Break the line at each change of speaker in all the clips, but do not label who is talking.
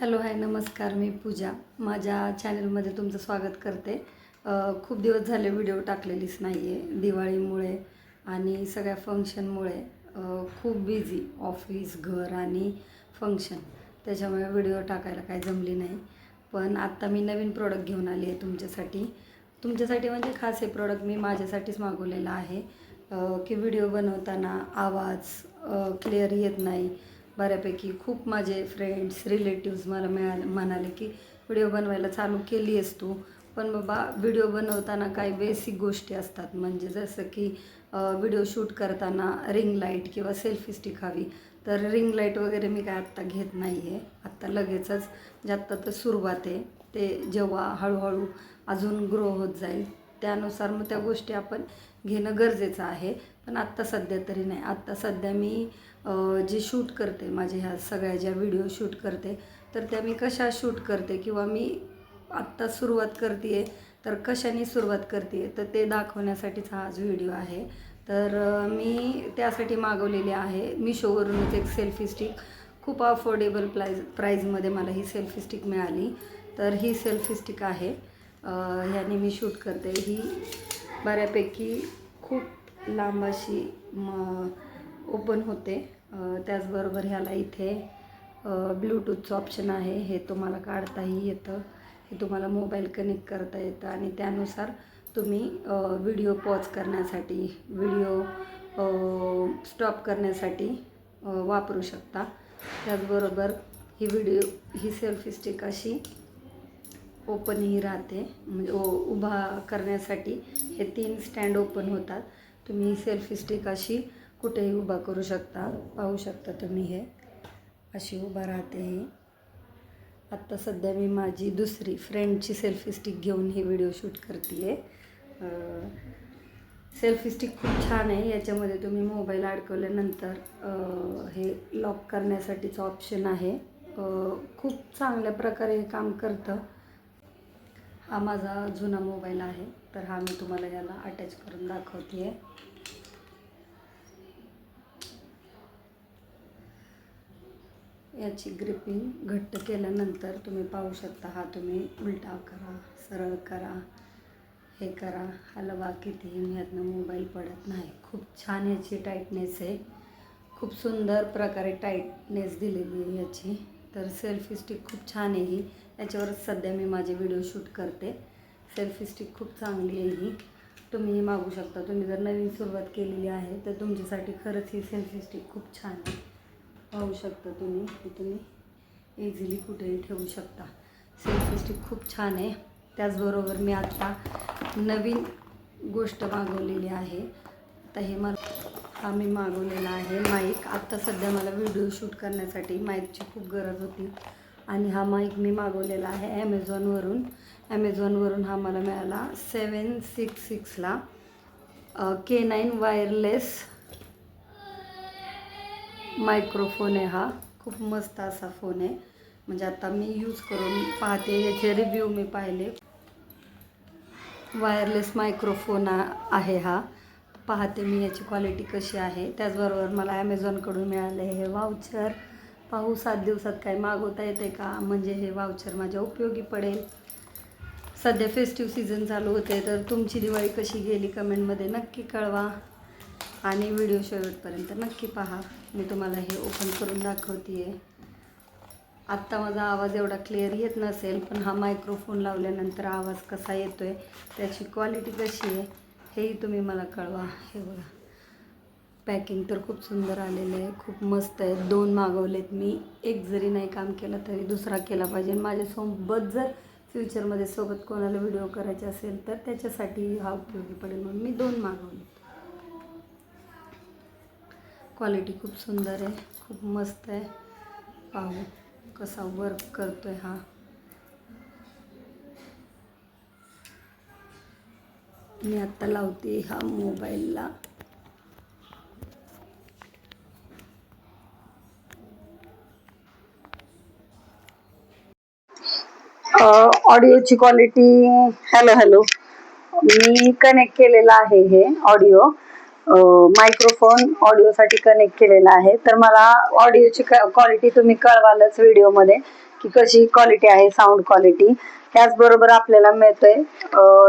Hello hi नमस्कार मी पूजा. माझ्या चॅनलमध्ये तुमचं स्वागत करते. खूप दिवस झाले व्हिडिओ टाकलेलीच नाही आहे दिवाळीमुळे आणि सगळ्या फंक्शनमुळे खूप बिझी. ऑफिस घर आणि फंक्शन. त्याच्यामुळे व्हिडिओ टाकायला काही जमली नाही. पण आत्ता मी नवीन प्रोडक्ट घेऊन आली आहे तुमच्यासाठी. तुमच्यासाठी म्हणजे खास हे प्रोडक्ट मी माझ्यासाठीच मागवलेलं आहे. की व्हिडिओ बनवताना आवाज क्लिअर येत नाही. बऱ्यापैकी खूप माझे फ्रेंड्स रिलेटिव्ज मला मिळाले म्हणाले की व्हिडिओ बनवायला चालू केली आहेस तू. पण बाबा व्हिडिओ बनवताना काही बेसिक गोष्टी असतात. म्हणजे जसं की व्हिडिओ शूट करताना रिंग लाइट किंवा सेल्फी स्टिक हवी. तर रिंग लाइट वगैरे मी काय आत्ता घेत नाही आहे आत्ता लगेचच जे आत्ता तर सुरुवात आहे ते जेव्हा हळूहळू अजून ग्रो होत जाईल त्यानुसार मग त्या गोष्टी आपण घेणं गरजेचं आहे. पण आत्ता सध्या तरी नाही. आत्ता सध्या मी जे शूट करते माझ्या ह्या सगळ्या ज्या व्हिडिओ शूट करते तर त्या मी कशा शूट करते किंवा मी आत्ता सुरुवात करते आहे तर कशाने सुरुवात करते तर ते दाखवण्यासाठीच हा आज व्हिडिओ आहे. तर मी त्यासाठी मागवलेली आहे मिशोवरूनच एक सेल्फी स्टिक. खूप अफोर्डेबल प्राईज प्राईजमध्ये मला ही सेल्फी स्टिक मिळाली. तर ही सेल्फी स्टिक आहे. ह्याने मी शूट करते. ही बऱ्यापैकी खूप लांब अशी म ओपन होते. त्याचबरोबर ह्याला इथे ब्लूटूथचं ऑप्शन आहे. हे तुम्हाला काढताही येतं. हे तुम्हाला मोबाईल कनेक्ट करता येतं. आणि त्यानुसार तुम्ही व्हिडिओ पॉज करण्यासाठी व्हिडिओ स्टॉप करण्यासाठी वापरू शकता. त्याचबरोबर ही व्हिडिओ ही सेल्फी स्टिक अशी ओपनही राहते. म्हणजे ओ उभा करण्यासाठी हे तीन स्टँड ओपन होतात. तुम्ही सेल्फी स्टिक अशी कुठेही उभा करू शकता पाहू शकता तुम्ही हे. अशी उभा राहते ही. आत्ता सध्या मी माझी दुसरी फ्रेंडची सेल्फी स्टिक घेऊन ही व्हिडिओ शूट करते आहे सेल्फी स्टिक खूप छान आहे. याच्यामध्ये तुम्ही मोबाईल अडकवल्यानंतर हे लॉक करण्यासाठीचं ऑप्शन आहे. खूप चांगल्या प्रकारे हे काम करतं. हा माझा जुना मोबाईल आहे तर हा मी तुम्हाला याला अटॅच करून दाखवते आहे याची ग्रिपिंग घट्ट केल्यानंतर तुम्ही पाहू शकता हा तुम्ही उलटा करा सरळ करा हे करा. हलवा कितीही ह्यातनं मोबाईल पडत नाही. खूप छान याची टाईटनेस आहे. खूप सुंदर प्रकारे टाईटनेस दिलेली आहे याची. तर सेल्फी स्टिक खूप छान आहे ही. याच्यावरच सध्या मी माझे व्हिडिओ शूट करते. सेल्फी स्टिक खूप चांगली आहे ही. तुम्हीही मागू शकता. तुम्ही जर नवीन सुरुवात केलेली आहे तर तुमच्यासाठी खरंच ही सेल्फी स्टिक खूप छान आहे. पाहू शकता तुम्ही की तुम्ही इझिली कुठेही ठेवू शकता. सेल्फी स्टिक खूप छान आहे. त्याचबरोबर मी आत्ता नवीन गोष्ट मागवलेली आहे. आता हे मला हा मी मागवलेला आहे माईक आत्ता सध्या मला व्हिडिओ शूट करण्यासाठी माईकची खूप गरज होती. आणि हा माईक मी मागवलेला आहे ॲमेझॉनवरून ॲमेझॉनवरून हा मला मिळाला सेवन सिक्स सिक्सला के नाईन वायरलेस मायक्रोफोन आहे हा. खूप मस्त असा फोन आहे. म्हणजे आता मी यूज करून पाहते याचे रिव्ह्यू मी पाहिले. वायरलेस मायक्रोफोन आहे हा. पाहते मी याची क्वालिटी कशी आहे. त्याचबरोबर मला ॲमेझॉनकडून मिळाले हे वाउचर पाहू सात दिवसात काही मागवता येते का? म्हणजे हे वाउचर माझ्या उपयोगी पडेल. सध्या फेस्टिव्ह सीझन चालू होते तर तुमची दिवाळी कशी गेली कमेंटमध्ये नक्की कळवा. आणि व्हिडिओ शेवटपर्यंत नक्की पहा. मी तुम्हाला हे ओपन करून दाखवते आहे आत्ता माझा आवाज एवढा क्लिअर येत नसेल पण हा मायक्रोफोन लावल्यानंतर आवाज कसा येतो आहे त्याची क्वालिटी कशी आहे हेही तुम्ही मला कळवा. हे बघा. पॅकिंग तर खूप सुंदर आलेलं आहे खूप मस्त आहे. दोन मागवलेत मी. एक जरी नाही काम केलं तरी दुसरा केला पाहिजे. माझ्यासोबत जर फ्युचरमध्ये सोबत कोणाला व्हिडिओ करायचे असेल तर त्याच्यासाठी हा उपयोगी पडेल म्हणून मी दोन मागवले. क्वालिटी खूप सुंदर आहे खूप मस्त आहे. पाहू कसा वर्क करतोय हा. मी आत्ता लावते हा मोबाईलला ऑडिओची क्वालिटी हॅलो हॅलो. मी कनेक्ट केलेला आहे हे ऑडिओ. मायक्रोफोन ऑडिओसाठी कनेक्ट केलेला आहे. तर मला ऑडिओची क्वालिटी तुम्ही कळवालच व्हिडिओमध्ये की कशी क्वालिटी आहे साऊंड क्वालिटी त्याचबरोबर आपल्याला मिळतंय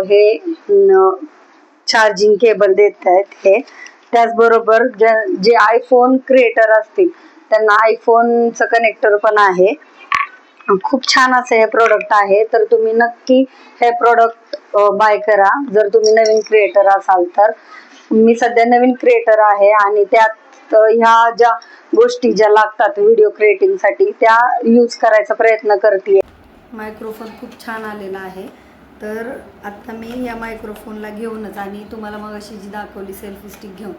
हे चार्जिंग केबल देत आहेत हे. त्याचबरोबर जे- जे आयफोन क्रिएटर असतील त्यांना आयफोनचं कनेक्टर पण आहे. खूप छान असं हे प्रोडक्ट आहे. तर तुम्ही नक्की हे प्रोडक्ट बाय करा. जर तुम्ही नवीन क्रिएटर असाल तर. मी सध्या नवीन क्रिएटर आहे आणि त्यात ह्या ज्या गोष्टी ज्या लागतात व्हिडिओ क्रिएटिंगसाठी त्या यूज करायचा प्रयत्न करते मायक्रोफोन खूप छान आलेला आहे. तर आत्ता मी या मायक्रोफोनला घेऊनच आणि तुम्हाला मग अशी जी दाखवली सेल्फी स्टिक घेऊन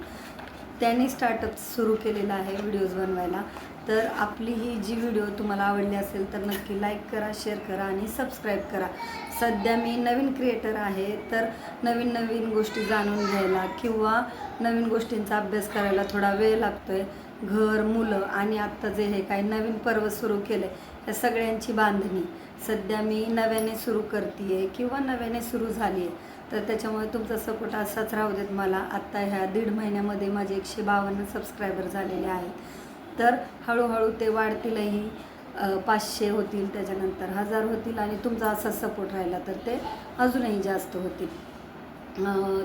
त्यांनी स्टार्टअप सुरू केलेला आहे व्हिडिओज बनवायला. तर आपली ही जी व्हिडिओ तुम्हाला आवडली असेल तर नक्की लाईक करा शेअर करा आणि सबस्क्राईब करा. सध्या मी नवीन क्रिएटर आहे तर नवीन नवीन गोष्टी जाणून घ्यायला किंवा नवीन गोष्टींचा अभ्यास करायला थोडा वेळ लागतो आहे घर मुलं आणि आत्ता जे हे काही नवीन पर्व सुरू केलं आहे या सगळ्यांची बांधणी. सध्या मी नव्याने सुरू करते किंवा नव्याने सुरू झाली आहे तर त्याच्यामुळे तुमचा सपोर्ट असाच राहू देत मला. आत्ता ह्या दीड महिन्यामध्ये माझे एकशे बावन्न सबस्क्रायबर झालेले आहेत. तर हळूहळू ते वाढतीलही. पाचशे होतील त्याच्यानंतर हजार होतील आणि तुमचा असा सपोर्ट राहिला तर ते अजूनही जास्त होतील.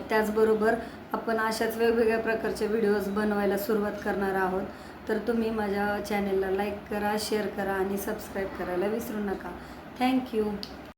त्याचबरोबर आपण अशाच वेगवेगळ्या प्रकारचे व्हिडिओज बनवायला सुरुवात करणार आहोत. तर तुम्ही माझ्या चॅनेलला लाईक करा शेअर करा आणि सबस्क्राईब करायला विसरू नका. थँक्यू